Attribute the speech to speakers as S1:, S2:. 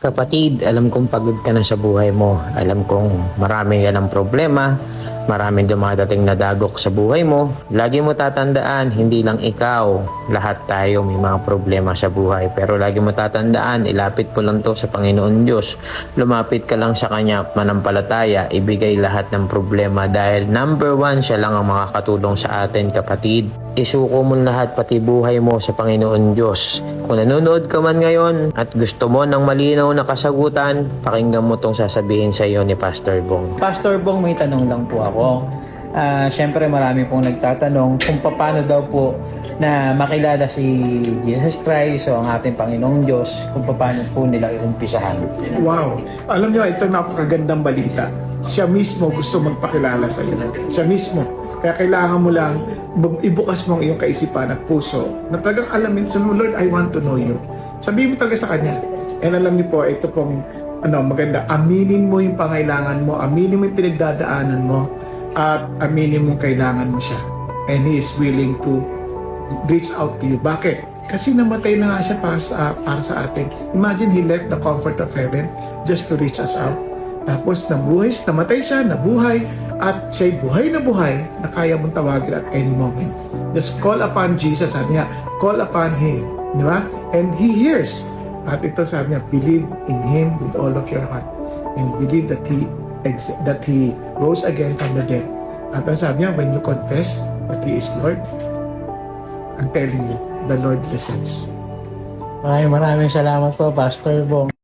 S1: Kapatid, alam kong pagod ka na sa buhay mo. Alam kong marami ka ng problema, maraming dumadating na dagok sa buhay mo. Lagi mo tatandaan, hindi lang ikaw, lahat tayo may mga problema sa buhay. Pero lagi mo tatandaan, ilapit mo lang to sa Panginoon Diyos. Lumapit ka lang sa Kanya, manampalataya, ibigay lahat ng problema dahil number one, siya lang ang makakatulong sa atin kapatid. Isuko mo lahat pati buhay mo sa Panginoon Diyos. Kung nanonood ka man ngayon at gusto mo ng malinaw na kasagutan, pakinggan mo tong sasabihin sa iyo ni Pastor Bong.
S2: Pastor Bong, may tanong lang po ako. Ah, Siyempre marami pong nagtatanong kung paano daw po na makilala si Jesus Christ o ang ating Panginoong Diyos, kung paano po nila iumpisahan.
S3: Wow! Alam niyo, ito napakagandang balita. Siya mismo gusto magpakilala sa iyo. Siya mismo. Kaya kailangan mo lang bu- ibukas mo ang iyong kaisipan at puso na talagang alamin sa Lord, I want to know you. Sabihin mo talaga sa Kanya. And alam niyo po, ito pong ano, maganda. Aminin mo yung pangailangan mo, aminin mo yung pinagdadaanan mo, at aminin mo kailangan mo siya. And He is willing to reach out to you. Bakit? Kasi namatay na nga siya para sa, para sa atin. Imagine He left the comfort of heaven just to reach us out. Tapos nabuhay, namatay siya, nabuhay, at siya'y buhay na buhay na kaya mong tawagin at any moment. Just call upon Jesus, sabi niya, call upon Him. Di ba? And He hears. At ito sabi niya, believe in Him with all of your heart. And believe that He that He rose again from the dead. At ang sabi niya, when you confess that He is Lord, I'm telling you, the Lord listens.
S2: Maraming maraming salamat po, Pastor Bong.